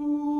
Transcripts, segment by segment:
Ей,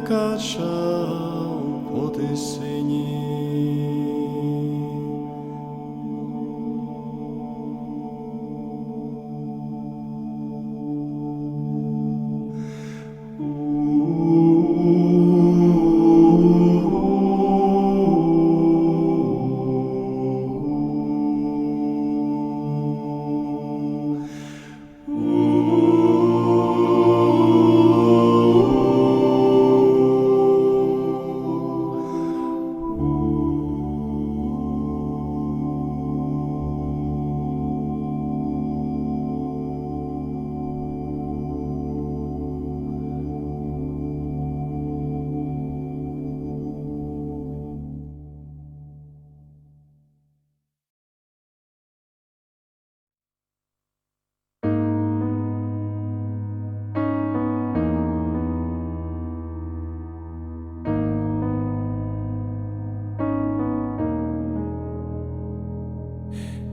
плине кача по тисині.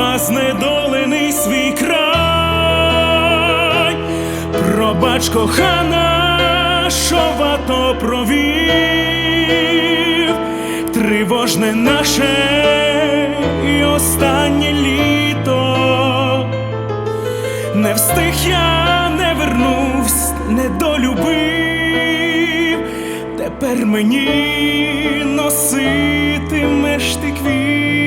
за знедолений свій край, пробач кохана, що вато провів, тривожне наше і останнє літо. Не встиг я, не вернувсь, не долюбив, тепер мені носитимеш ти квіт.